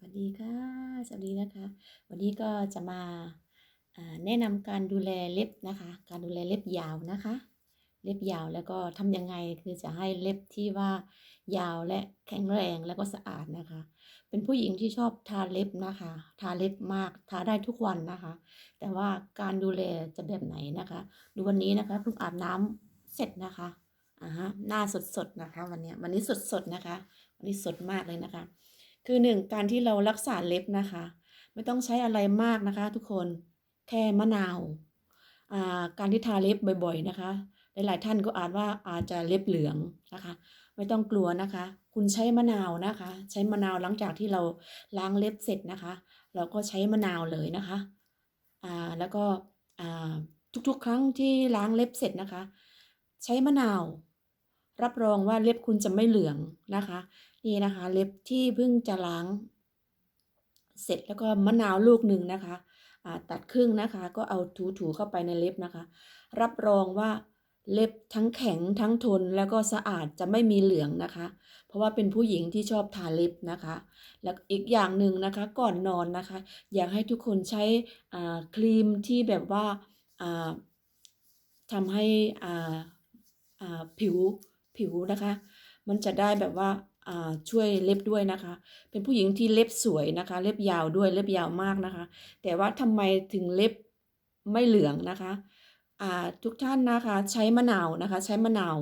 วัสดีค่ะ สวัสดีนะคะ วันนี้ก็จะมาแนะนำการดูแลเล็บนะคะ การดูแลเล็บยาวนะคะ เล็บยาวแล้วก็ทำยังไงคือจะให้เล็บที่ว่ายาวและแข็งแรงแล้วก็สะอาดนะคะ เป็นผู้หญิงที่ชอบทาเล็บนะคะ ทาเล็บมากทาได้ทุกวันนะคะ แต่ว่าการดูแลจะแบบไหนนะคะ ดูวันนี้นะคะเพิ่งอาบน้ำเสร็จนะคะอ่าฮะหน้าสดๆนะคะ วันนี้วันนี้สดๆนะคะ วันนี้สดมากเลยนะคะ คือหนึ่งการที่เรารักษาเล็บนะคะ ไม่ต้องใช้อะไรมากนะคะ ทุกคนแค่มะนาวอ่าการที่ทาเล็บบ่อย ๆนะคะ หลายๆท่านก็อาจว่าอาจจะเล็บเหลืองนะคะ ไม่ต้องกลัวนะคะ คุณใช้มะนาวนะคะ ใช้มะนาวหลังจากที่เราล้างเล็บเสร็จนะคะ เราก็ใช้มะนาวเลยนะคะอ่าแล้วก็อ่าทุกๆ ครั้งที่ล้างเล็บเสร็จนะคะ ใช้มะนาว รับรองว่าเล็บคุณจะไม่เหลืองนะคะ นี่นะคะ เล็บที่เพิ่งจะล้าง เสร็จแล้วก็มะนาวลูกหนึ่งนะคะตัดครึ่งนะคะ ก็เอาถูๆเข้าไปในเล็บนะคะ รับรองว่าเล็บทั้งแข็งทั้งทนแล้วก็สะอาดจะไม่มีเหลืองนะคะ เพราะว่าเป็นผู้หญิงที่ชอบทาเล็บนะคะ แล้วอีกอย่างหนึ่งนะคะก่อนนอนนะคะ อยากให้ทุกคนใช้ครีมที่แบบว่าทำให้ผิวผิวนะคะ มันจะได้แบบว่า ช่วยเล็บด้วยนะคะ เป็นผู้หญิงที่เล็บสวยนะคะ เล็บยาวด้วยเล็บยาวมากนะคะ แต่ว่าทำไมถึงเล็บไม่เหลืองนะคะทุกท่านนะคะใช้มะนาวนะคะ ใช้มะนาว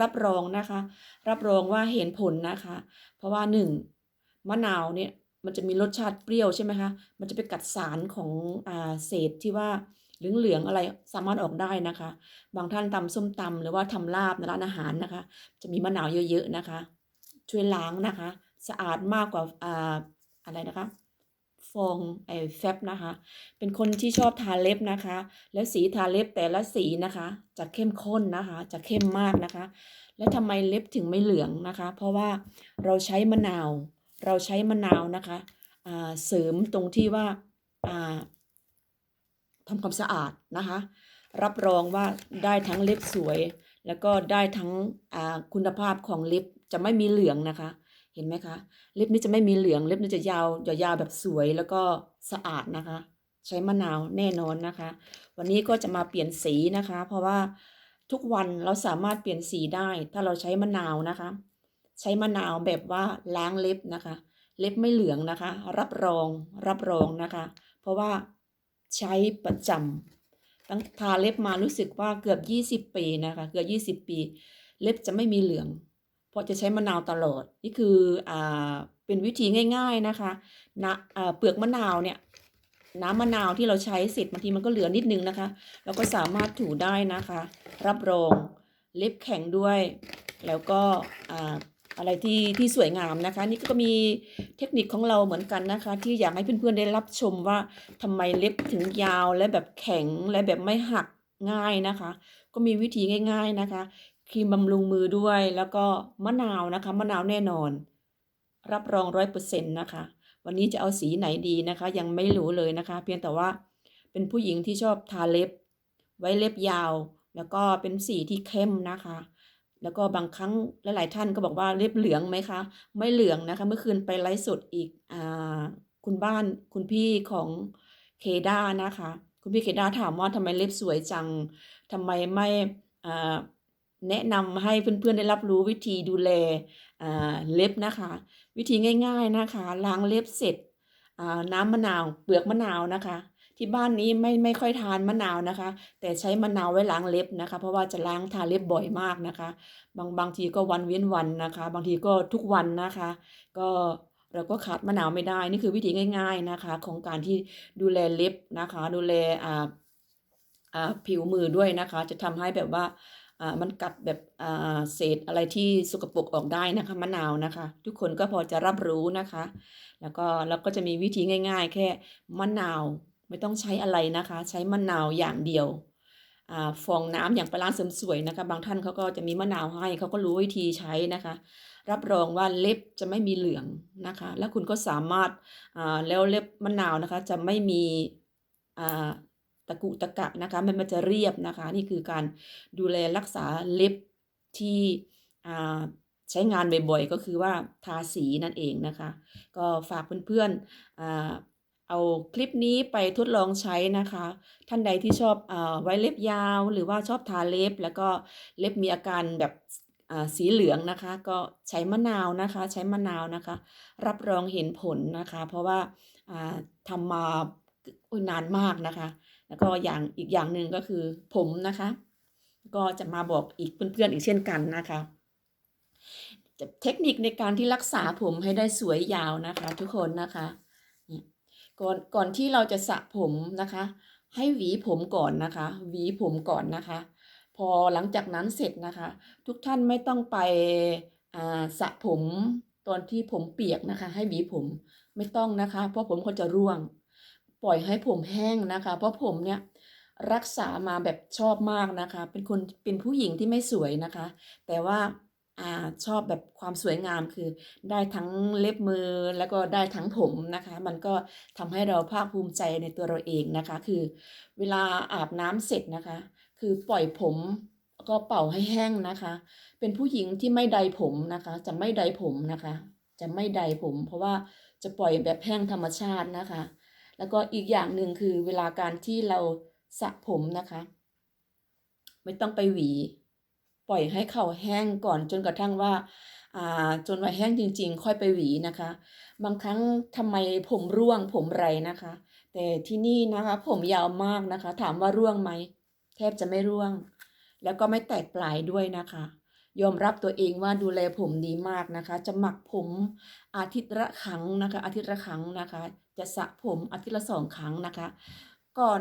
รับรองนะคะ รับรองว่าเห็นผลนะคะ เพราะว่าหนึ่งมะนาวเนี่ยมันจะมีรสชาติเปรี้ยวใช่ไหมคะ มันจะไปกัดสารของอเศษที่ว่าเหลืองๆอะไรสามารถออกได้นะคะ บางท่านตำส้มตำหรือว่าทำลาบในร้านอาหารนะคะ จะมีมะนาวเยอะๆนะคะ ช่วยล้างนะคะ สะอาดมากกว่าอ่าอะไรนะคะ ฟองไอแฟบนะคะ เป็นคนที่ชอบทาเล็บนะคะ แล้วสีทาเล็บแต่ละสีนะคะ จะเข้มข้นนะคะ จะเข้มมากนะคะ แล้วทำไมเล็บถึงไม่เหลืองนะคะ เพราะว่าเราใช้มะนาว เราใช้มะนาวนะคะอ่าเสริมตรงที่ว่าทำความสะอาดนะคะ รับรองว่าได้ทั้งเล็บสวย แล้วก็ได้ทั้งคุณภาพของล็บจะไม่มีเหลืองนะคะ เห็นไหมคะล็บนี้จะไม่มีเหลืองล็บนี้จะยาวยาวแบบสวยแล้วก็สะอาดนะคะ ใช้มะนาวแน่นอนนะคะ วันนี้ก็จะมาเปลี่ยนสีนะคะ เพราะว่าทุกวันเราสามารถเปลี่ยนสีได้ ถ้าเราใช้มะนาวนะคะ ใช้มะนาวแบบว่าล้างเล็บนะคะ เล็บไม่เหลืองนะคะ รับรองรับรองนะคะ เพราะว่าใช้ประจำ ตั้งทาเล็บมารู้สึกว่าเกือบ 20 ปีนะคะเกือบ20 ปี เล็บจะไม่มีเหลือง เพราะจะใช้มะนาวตลอด นี่คืออ่าเป็นวิธีง่าย ๆนะคะนะอ่าเปลือกมะนาวเนี่ยน้ำมะนาวที่เราใช้เสร็จบางทีมันก็เหลือนิดนึงนะคะ เราก็สามารถถูได้นะคะ รับรองเล็บแข็งด้วย แล้วก็ อะไรที่ที่สวยงามนะคะ นี่ก็มีเทคนิคของเราเหมือนกันนะคะ ที่อยากให้เพื่อนๆได้รับชมว่าทำไมเล็บถึงยาวและแบบแข็งและแบบไม่หักง่ายนะคะ ก็มีวิธีง่าย ๆนะคะครีมบำรุงมือด้วยแล้วก็มะนาวนะคะมะนาวแน่นอน รับรองร้อยเปอร์เซ็นต์นะคะ วันนี้จะเอาสีไหนดีนะคะ ยังไม่รู้เลยนะคะ เพียงแต่ว่าเป็นผู้หญิงที่ชอบทาเล็บ ไว้เล็บยาว แล้วก็เป็นสีที่เข้มนะคะ แล้วก็บางครั้งหลายๆท่านก็บอกว่าเล็บเหลืองไหมคะ ไม่เหลืองนะคะ เมื่อคืนไปไลฟ์สดอีกอคุณบ้านคุณพี่ของเคด้านะคะ คุณพี่เคด้าถามว่าทำไมเล็บสวยจังทำไมไม่แนะนำให้เพื่อนๆได้รับรู้วิธีดูแลเล็บนะคะ วิธีง่าย ๆนะคะ ล้างเล็บเสร็จน้ำมะนาว เปลือกมะนาวนะคะ ที่บ้านนี้ไม่ไม่ค่อยทานมะนาวนะคะ แต่ใช้มะนาวไว้ล้างเล็บนะคะ เพราะว่าจะล้างทาเล็บบ่อยมากนะคะ บางบางทีก็วันเว้นวันนะคะ บางทีก็ทุกวันนะคะ ก็เราก็ขาดมะนาวไม่ได้ นี่คือวิธีง่าย ๆนะคะ ของการที่ดูแลเล็บนะคะ ดูแลอ่าอ่าผิวมือด้วยนะคะ จะทำให้แบบว่าอ่ามันกัดแบบอ่าเศษอะไรที่สกปรกออกได้นะคะมะนาวนะคะ ทุกคนก็พอจะรับรู้นะคะ แล้วก็เราก็จะมีวิธีง่าย ๆ แค่มะนาว ไม่ต้องใช้อะไรนะคะ ใช้มะนาวอย่างเดียวอฟองน้ำอย่างไปร้านเสริมสวยนะคะ บางท่านเขาก็จะมีมะนาวให้เขาก็รู้วิธีใช้นะคะ รับรองว่าเล็บจะไม่มีเหลืองนะคะ แล้วคุณก็สามารถแล้วเล็บมะนาวนะคะ จะไม่มีตะกุตะกะนะคะ มันมันจะเรียบนะคะ นี่คือการดูแลรักษาเล็บที่ใช้งานบ่อยๆ ก็คือว่าทาสีนั่นเองนะคะ ก็ฝากเพื่อนๆ เอาคลิปนี้ไปทดลองใช้นะคะ ท่านใดที่ชอบอไว้เล็บยาว หรือว่าชอบทาเล็บ แล้วก็เล็บมีอาการแบบอ่าสีเหลืองนะคะ ก็ใช้มะนาวนะคะ ใช้มะนาวนะคะ รับรองเห็นผลนะคะ เพราะว่าอ่าทำมาอุ๊ยนานมากนะคะ แล้วก็อย่างอีกอย่างหนึ่งก็คือผมนะคะ ก็จะมาบอกอีกเพื่อนๆอีกเช่นกันนะคะเทคนิคในการที่รักษาผมให้ได้สวยยาวนะคะ ทุกคนนะคะ ก่อนก่อนที่เราจะสระผมนะคะ ให้หวีผมก่อนนะคะ หวีผมก่อนนะคะ พอหลังจากนั้นเสร็จนะคะ ทุกท่านไม่ต้องไปสระผมตอนที่ผมเปียกนะคะ ให้หวีผมไม่ต้องนะคะ เพราะผมเขาจะร่วง ปล่อยให้ผมแห้งนะคะ เพราะผมเนี่ยรักษามาแบบชอบมากนะคะ เป็นคนเป็นผู้หญิงที่ไม่สวยนะคะ แต่ว่า อชอบแบบความสวยงามคือได้ทั้งเล็บมือแล้วก็ได้ทั้งผมนะคะ มันก็ทำให้เราภาคภูมิใจในตัวเราเองนะคะ คือเวลาอาบน้ำเสร็จนะคะ คือปล่อยผมก็เป่าให้แห้งนะคะ เป็นผู้หญิงที่ไม่ใดผมนะคะ จะไม่ใดผมนะคะ จะไม่ใดผม เพราะว่าจะปล่อยแบบแห้งธรรมชาตินะคะ แล้วก็อีกอย่างหนึ่งคือเวลาการที่เราสระผมนะคะ ไม่ต้องไปหวี ปล่อยให้เขาแห้งก่อนจนกระทั่งว่าอ่าจนว่าแห้งจริง ๆ ค่อยไปหวีนะคะ บางครั้งทำไมผมร่วงผมไรนะคะ แต่ที่นี่นะคะ ผมยาวมากนะคะ ถามว่าร่วงไหมแทบจะไม่ร่วง แล้วก็ไม่แตกปลายด้วยนะคะ ยอมรับตัวเองว่าดูแลผมดีมากนะคะ จะหมักผมอาทิตย์ละครั้งนะคะ อาทิตย์ละครั้งนะคะ จะสระผมอาทิตย์ละสองครั้งนะคะ ก่อน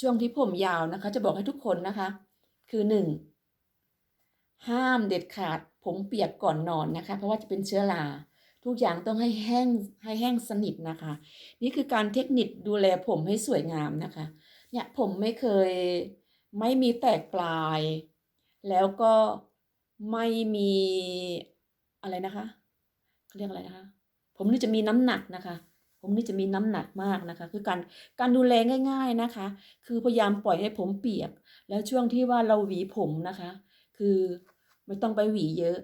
ช่วงที่ผมยาวนะคะ จะบอกให้ทุกคนนะคะ คือหนึ่ง ห้ามเด็ดขาดผมเปียกก่อนนอนนะคะ เพราะว่าจะเป็นเชื้อราทุกอย่างต้องให้แห้งให้แห้งสนิทนะคะ นี่คือการเทคนิคดูแลผมให้สวยงามนะคะ เนี่ยผมไม่เคยไม่มีแตกปลาย แล้วก็ไม่มีอะไรนะคะเขาเรียกอะไรนะคะ ผมนี่จะมีน้ำหนักนะคะ ผมนี่จะมีน้ำหนักมากนะคะ คือการการดูแลง่าย ๆนะคะ คือพยายามปล่อยให้ผมเปียก แล้วช่วงที่ว่าเราหวีผมนะคะ คือ ไม่ต้องไปหวีเยอะ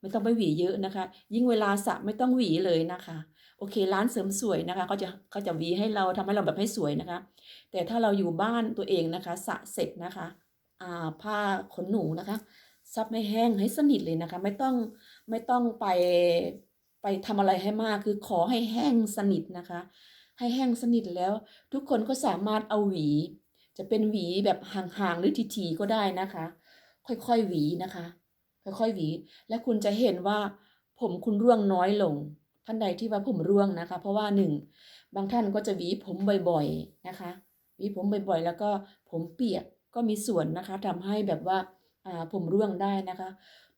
ไม่ต้องไปหวีเยอะนะคะ ยิ่งเวลาสระไม่ต้องหวีเลยนะคะ โอเค ร้านเสริมสวยนะคะเขาจะเขาจะหวีให้เราทำให้เราแบบให้สวยนะคะ แต่ถ้าเราอยู่บ้านตัวเองนะคะสระเสร็จนะคะอ่าผ้าขนหนูนะคะ ซับให้แห้งให้สนิทเลยนะคะ ไม่ต้องไม่ต้องไปไปทำอะไรให้มากคือขอให้แห้งสนิทนะคะ ให้แห้งสนิทแล้ว ทุกคนก็สามารถเอาหวี จะเป็นหวีแบบห่างๆหรือทีๆก็ได้นะคะ ค่อยๆหวีนะคะ ค่อยๆหวี และคุณจะเห็นว่าผมคุณร่วงน้อยลง ท่านใดที่ว่าผมร่วงนะคะ เพราะว่าหนึ่งบางท่านก็จะหวีผมบ่อยๆนะคะหวีผมบ่อยๆ แล้วก็ผมเปียกก็มีส่วนนะคะทำให้แบบว่าอ่าผมร่วงได้นะคะ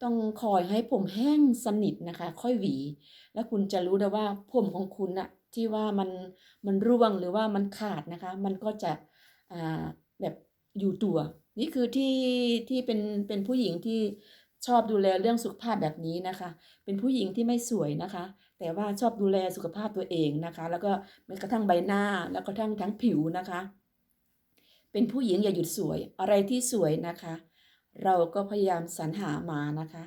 ต้องคอยให้ผมแห้งสนิทนะคะ ค่อยหวี แล้วคุณจะรู้ได้ว่าผมของคุณน่ะที่ว่ามันมันร่วงหรือว่ามันขาดนะคะ มันก็จะอ่าแบบอยู่ตัว นี่คือที่ที่เป็นเป็นผู้หญิงที่ ชอบดูแลเรื่องสุขภาพแบบนี้นะคะ เป็นผู้หญิงที่ไม่สวยนะคะ แต่ว่าชอบดูแลสุขภาพตัวเองนะคะ แล้วก็แม้กระทั่งใบหน้า แล้วก็ทั้งทั้งผิวนะคะ เป็นผู้หญิงอย่าหยุดสวย อะไรที่สวยนะคะ เราก็พยายามสรรหามานะคะ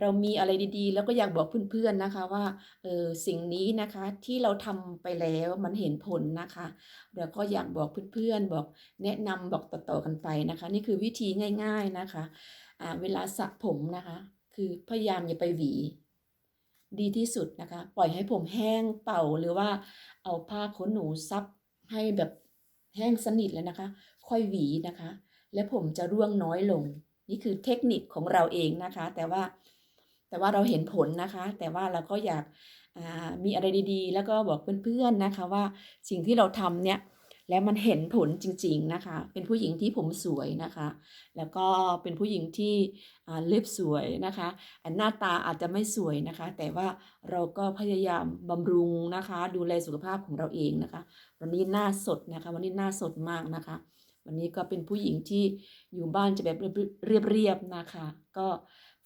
เรามีอะไรดีๆ แล้วก็อยากบอกเพื่อนๆนะคะว่าเออสิ่งนี้นะคะที่เราทำไปแล้วมันเห็นผลนะคะเราก็อยากบอกเพื่อนๆบอกแนะนำบอกต่อๆกันไปนะคะ นี่คือวิธีง่าย ๆนะคะ เวลาสระผมนะคะ คือพยายามอย่าไปหวี ดีที่สุดนะคะ ปล่อยให้ผมแห้งเป่าหรือว่าเอาผ้าขนหนูซับให้แบบแห้งสนิทเลยนะคะ ค่อยหวีนะคะ และผมจะร่วงน้อยลง นี่คือเทคนิคของเราเองนะคะ แต่ว่าแต่ว่าเราเห็นผลนะคะ แต่ว่าเราก็อยากามีอะไรดีๆ แล้วก็บอกเพื่อนๆนะคะว่าสิ่งที่เราทำเนี่ย แล้วมันเห็นผลจริงๆนะคะ เป็นผู้หญิงที่ผมสวยนะคะ แล้วก็เป็นผู้หญิงที่เล็บสวยนะคะหน้าตาอาจจะไม่สวยนะคะ แต่ว่าเราก็พยายามบำรุงนะคะ ดูแลสุขภาพของเราเองนะคะ วันนี้หน้าสดนะคะ วันนี้หน้าสดมากนะคะ วันนี้ก็เป็นผู้หญิงที่อยู่บ้านจะแบบเรียบๆนะคะ ก็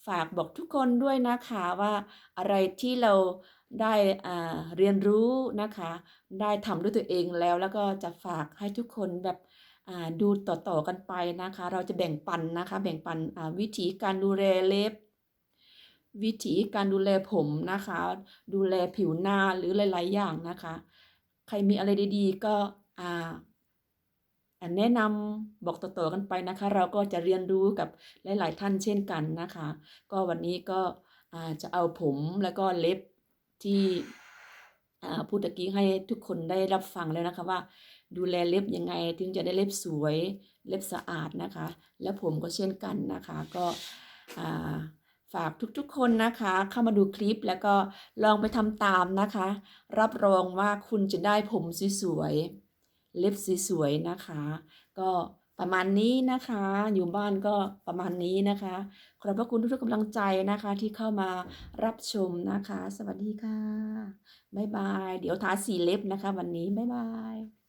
ฝากบอกทุกคนด้วยนะคะว่าอะไรที่เรา ได้เรียนรู้นะคะ ได้ทำด้วยตัวเองแล้วแล้วก็จะฝากให้ทุกคนแบบดูต่อๆกันไปนะคะ เราจะแบ่งปันนะคะ แบ่งปันวิธีการดูแลเล็บ วิธีการดูแลผมนะคะ ดูแลผิวหน้าหรือหลาย ๆ อย่างนะคะ ใครมีอะไรดีๆ ก็แนะนำบอกต่อๆกันไปนะคะ เราก็จะเรียนรู้กับหลาย ๆ ท่านเช่นกันนะคะ ก็วันนี้ก็จะเอาผมแล้วก็เล็บ ที่พูดตะกี้ให้ทุกคนได้รับฟังแล้วนะคะว่า ดูแลเล็บยังไงถึงจะได้เล็บสวยเล็บสะอาดนะคะ และผมก็เช่นกันนะคะ ก็ฝากทุกๆคนนะคะ เข้ามาดูคลิปแล้วก็ลองไปทำตามนะคะ รับรองว่าคุณจะได้ผมสวยๆเล็บสวยๆนะคะ ก็ ประมาณนี้นะคะ อยู่บ้านก็ประมาณนี้นะคะ ขอบพระคุณทุกๆกำลังใจนะคะที่เข้ามารับชมนะคะ สวัสดีค่ะ บ๊ายบาย เดี๋ยวทาสีเล็บนะคะ วันนี้ บ๊ายบาย